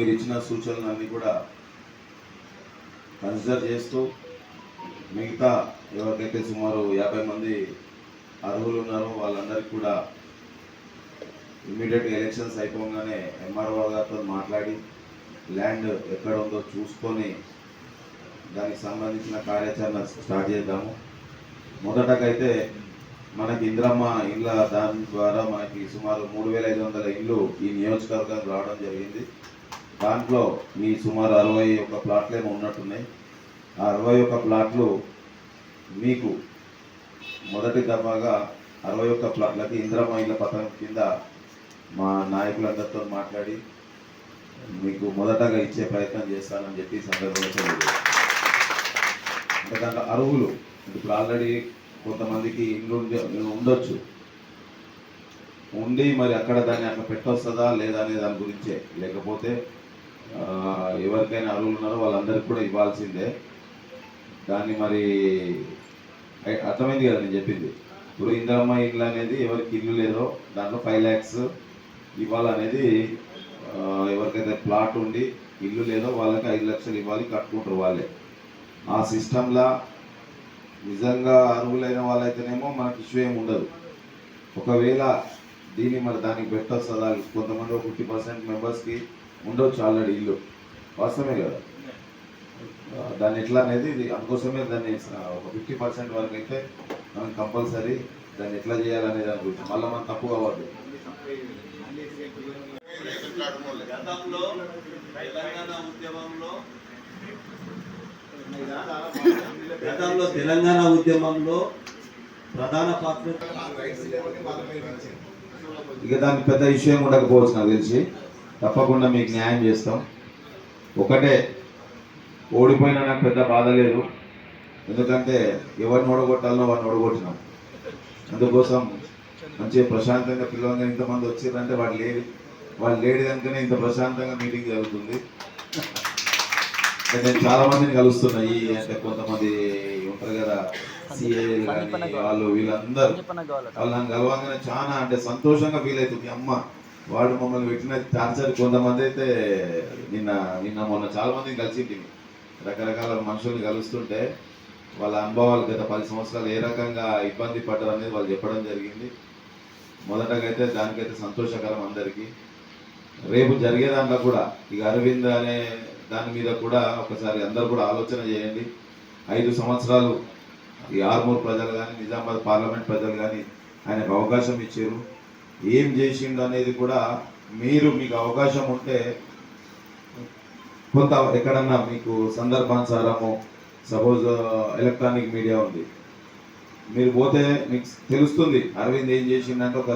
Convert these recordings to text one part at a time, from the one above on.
మీరు ఇచ్చిన సూచనలన్నీ కూడా కన్సిడర్ చేస్తూ మిగతా ఎవరికైతే సుమారు యాభై మంది అర్హులు ఉన్నారో వాళ్ళందరికీ కూడా ఇమ్మీడియట్గా ఎలక్షన్స్ అయిపోగానే ఎంఆర్ఓ గారితో మాట్లాడి ల్యాండ్ ఎక్కడ ఉందో చూసుకొని దానికి సంబంధించిన కార్యాచరణ స్టార్ట్ చేద్దాము. మొదటకైతే మనకి ఇంద్రమ్మ ఇళ్ళ దాని ద్వారా మనకి సుమారు మూడు వేల ఐదు వందల ఇళ్ళు ఈ నియోజకవర్గానికి రావడం జరిగింది. దాంట్లో మీ సుమారు అరవై ఒక్క ప్లాట్లేమో ఉన్నట్టున్నాయి. ఆ అరవై ఒక్క ప్లాట్లు మీకు మొదటి దఫాగా అరవై ఒక్క ప్లాట్లకి ఇంద్రమ్మ పథకం కింద మా నాయకులందరితో మాట్లాడి మీకు మొదటగా ఇచ్చే ప్రయత్నం చేస్తానని చెప్పి సందర్భంగా అంటే దాంట్లో అరువులు ఇప్పుడు ఆల్రెడీ కొంతమందికి ఇండ్లు ఉండొచ్చు. ఉండి మరి అక్కడ దాన్ని అక్కడ పెట్టొస్తుందా లేదా అనే దాని గురించే. లేకపోతే ఎవరికైనా అరువులు ఉన్నారో వాళ్ళందరికీ కూడా ఇవ్వాల్సిందే. దాన్ని మరి అర్థమైంది కదా నేను చెప్పింది? ఇప్పుడు ఇందిరమ్మ ఇల్లు అనేది ఎవరికి ఇల్లు లేదో దాంట్లో ఫైవ్ ల్యాక్స్ ఇవ్వాలనేది ఎవరికైతే ప్లాట్ ఉండి ఇల్లు లేదో వాళ్ళకి ఐదు లక్షలు ఇవ్వాలి కట్టుకుంటారు వాళ్ళే. ఆ సిస్టంలా నిజంగా అర్హులైన వాళ్ళైతేనేమో మనకి ఇష్యూ ఏమి ఉండదు. ఒకవేళ దీన్ని మరి దానికి పెట్టొస్తుందా? కొంతమంది ఒక ఫిఫ్టీ పర్సెంట్ మెంబర్స్కి ఉండొచ్చు ఆల్రెడీ ఇల్లు. వాస్తవమే కదా దాన్ని ఎట్లా అనేది ఇది అందుకోసమే దాన్ని ఒక ఫిఫ్టీ పర్సెంట్ వరకు అయితే మనం కంపల్సరీ దాన్ని ఎట్లా చేయాలనే దాని గురించి. మళ్ళీ మనం తప్పు కావద్దు. గతంలో తెలంగాణ ఉద్యమంలో గతంలో తెలంగాణ ఉద్యమంలో ప్రధాన పాత్ర ఇక దానికి పెద్ద ఏమి ఉండకపోవచ్చు నాకు తెలిసి. తప్పకుండా మీకు న్యాయం చేస్తాం. ఒకటే ఓడిపోయినా నాకు పెద్ద బాధ లేదు. ఎందుకంటే ఎవరిని ఓడగొట్టాలనో వాడిని ఓడగొట్టినాం. అందుకోసం మంచిగా ప్రశాంతంగా పిల్లలంగా ఇంతమంది వచ్చిర్రంటే వాడు లేడు. వాళ్ళు లేడు కనుకనే ఇంత ప్రశాంతంగా మీటింగ్ జరుగుతుంది. నేను చాలా మందిని కలుస్తున్నా. ఈ అంటే కొంతమంది ఉంటారు కదా సిఏ కానీ వాళ్ళు వీళ్ళందరూ. వాళ్ళు నన్ను కలవంగానే చాలా అంటే సంతోషంగా ఫీల్ అవుతుంది. అమ్మ వాళ్ళు మమ్మల్ని పెట్టిన టార్చర్ కొంతమంది అయితే నిన్న నిన్న మొన్న చాలా మందిని కలిసి రకరకాల మనుషుల్ని కలుస్తుంటే వాళ్ళ అనుభవాలు గత పది సంవత్సరాలు ఏ రకంగా ఇబ్బంది పడ్డారు అనేది వాళ్ళు చెప్పడం జరిగింది. మొదటగా అయితే దానికైతే సంతోషకరం అందరికీ. రేపు జరిగే దాంట్లో కూడా ఇక అరవింద్ అనే దాని మీద కూడా ఒకసారి అందరు కూడా ఆలోచన చేయండి. ఐదు సంవత్సరాలు ఈ ఆర్మూర్ ప్రజలు కానీ నిజామాబాద్ పార్లమెంట్ ప్రజలు కానీ ఆయనకు అవకాశం ఇచ్చారు. ఏం చేసిండు అనేది కూడా మీరు మీకు అవకాశం ఉంటే కొంత ఎక్కడన్నా మీకు సందర్భానుసారము సపోజ్ ఎలక్ట్రానిక్ మీడియా ఉంది. మీరు పోతే మీకు తెలుస్తుంది అరవింద్ ఏం చేసిండంటే ఒక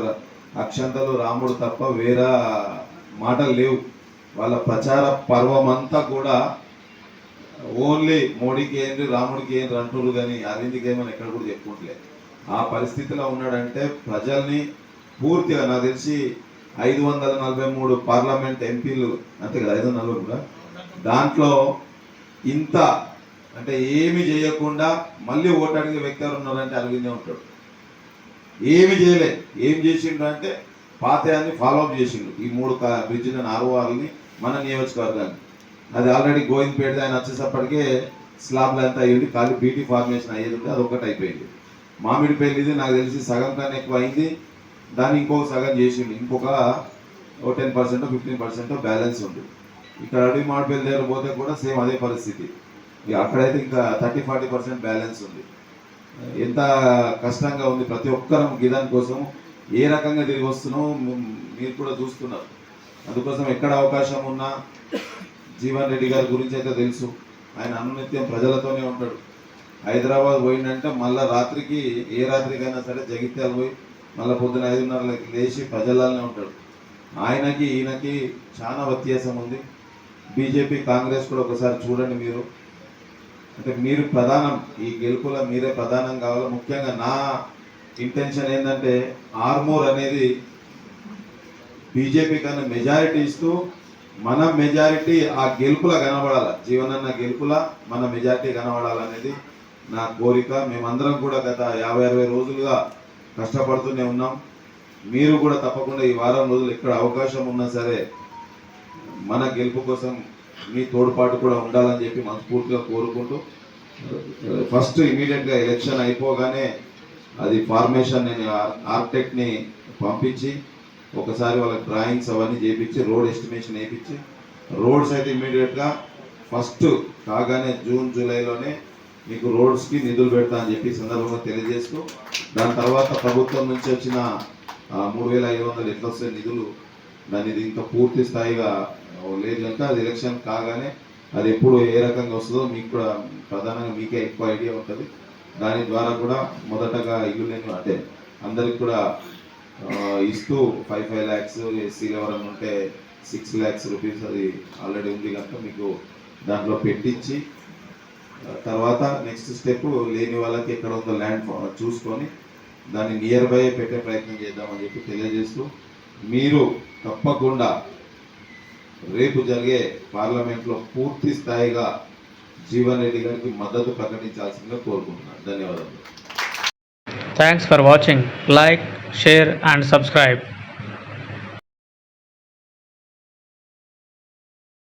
అక్షంతలు రాముడు తప్ప వేరే మాటలు లేవు. వాళ్ళ ప్రచార పర్వం అంతా కూడా ఓన్లీ మోడీకి ఏంటి రాముడికి ఏంటి అంటున్నారు కానీ అరవింద్కి ఏమని ఎక్కడ కూడా చెప్పుకుంటలే ఆ పరిస్థితిలో ఉన్నాడంటే ప్రజల్ని పూర్తిగా నాకు తెలిసి ఐదు వందల నలభై మూడు పార్లమెంట్ ఎంపీలు అంతే కదా ఐదు వందల నలభై కూడా దాంట్లో ఇంత అంటే ఏమి చేయకుండా మళ్ళీ ఓటాడిగే అడిగే వ్యక్తి ఎవరు ఉన్నారంటే అరవిందే ఉంటాడు. ఏమి చేయలే. ఏం చేసిండు అంటే పాతయాన్ని ఫాలోఅప్ చేసిండు. ఈ మూడు బ్రిడ్జ్ ఆర్ఓఆర్ని మన నియోజకవర్గాన్ని. అది ఆల్రెడీ గోవిందపేట ఆయన వచ్చేసప్పటికే స్లాబ్లు అంతా అయ్యింది ఖాళీ బీటీ ఫార్మేషన్ అయ్యేది ఉంటే అది ఒకటి అయిపోయింది మామిడి ఇది నాకు తెలిసి సగం కన్నా ఎక్కువ అయింది దాన్ని ఇంకొక సగం చేసిండు. ఇంకొక ఓ ten percent fifteen percent balance ఉంది ఇక్కడ అడవి మామిడిపల్లి దగ్గర పోతే కూడా సేమ్ అదే పరిస్థితి. ఇక అక్కడైతే ఇంకా థర్టీ ఫార్టీ పర్సెంట్ బ్యాలెన్స్ ఉంది. ఎంత కష్టంగా ఉంది ప్రతి ఒక్కరం గిదాని కోసం. ఏ రకంగా తిరిగి వస్తున్నామో మీరు కూడా చూస్తున్నారు. అందుకోసం ఎక్కడ అవకాశం ఉన్నా జీవన్ రెడ్డి గారి గురించి అయితే తెలుసు. ఆయన అనునిత్యం ప్రజలతోనే ఉంటాడు. హైదరాబాద్ పోయిందంటే మళ్ళీ రాత్రికి ఏ రాత్రికైనా సరే జగిత్యాలు పోయి మళ్ళీ పొద్దున ఐదున్నరలకి లేచి ప్రజలనే ఉంటాడు ఆయనకి ఈయనకి చాలా వ్యత్యాసం ఉంది. బీజేపీ కాంగ్రెస్ కూడా ఒకసారి చూడండి మీరు. అంటే మీరు ప్రధానం ఈ గెలుపులో మీరే ప్రధానం కావాలి? ముఖ్యంగా నా ఇంటెన్షన్ ఏంటంటే ఆర్మోర్ అనేది బీజేపీ కన్నా మెజారిటీ ఇస్తూ మన మెజారిటీ ఆ గెలుపుల కనబడాల? జీవనన్న గెలుపుల మన మెజారిటీ కనబడాలనేది నా కోరిక. మేమందరం కూడా గత యాభై అరవై రోజులుగా కష్టపడుతూనే ఉన్నాం. మీరు కూడా తప్పకుండా ఈ వారం రోజులు ఎక్కడ అవకాశం ఉన్నా సరే మన గెలుపు కోసం మీ తోడ్పాటు కూడా ఉండాలని చెప్పి మనస్ఫూర్తిగా కోరుకుంటూ ఫస్ట్ ఇమీడియట్గా ఎలక్షన్ అయిపోగానే అది ఫార్మేషన్ నేను ఆర్కిటెక్ట్ని పంపించి ఒకసారి వాళ్ళ డ్రాయింగ్స్ అవన్నీ చేయించి రోడ్ ఎస్టిమేషన్ వేయించి రోడ్స్ అయితే ఇమీడియట్గా ఫస్ట్ కాగానే జూన్ జూలైలోనే మీకు రోడ్స్కి నిధులు పెడతా అని చెప్పి సందర్భంగా తెలియజేస్తూ దాని తర్వాత ప్రభుత్వం నుంచి వచ్చిన మూడు వేల ఐదు వందలు ఎట్లా వస్తే నిధులు దాని ఇంకా పూర్తి స్థాయిగా లేదు కనుక అది ఎలక్షన్ కాగానే అది ఎప్పుడు ఏ రకంగా వస్తుందో మీకు కూడా ప్రధానంగా మీకే ఎక్కువ ఐడియా ఉంటుంది. దాని ద్వారా కూడా మొదటగా ఇల్లు లేని అంటే అందరికి కూడా ఇస్తూ ఫైవ్ ఫైవ్ ల్యాక్స్ ఎస్సీలు ఎవరైనా ఉంటే సిక్స్ ల్యాక్స్ రూపీస్ అది ఆల్రెడీ ఉంది కనుక మీకు దాంట్లో పెట్టించి తర్వాత నెక్స్ట్ స్టెప్ లేని వాళ్ళకి ఎక్కడ ఉందో ల్యాండ్ చూసుకొని దాన్ని నియర్ బై పెట్టే ప్రయత్నం చేద్దామని చెప్పి తెలియజేస్తూ మీరు తప్పకుండా రేపు జరిగే పార్లమెంట్లో పూర్తి స్థాయిగా జీవన్ రెడ్డి గారికి మద్దతు ప్రకటించాల్సిందిగా కోరుకుంటున్నాను. ధన్యవాదాలు thanks for watching like share and subscribe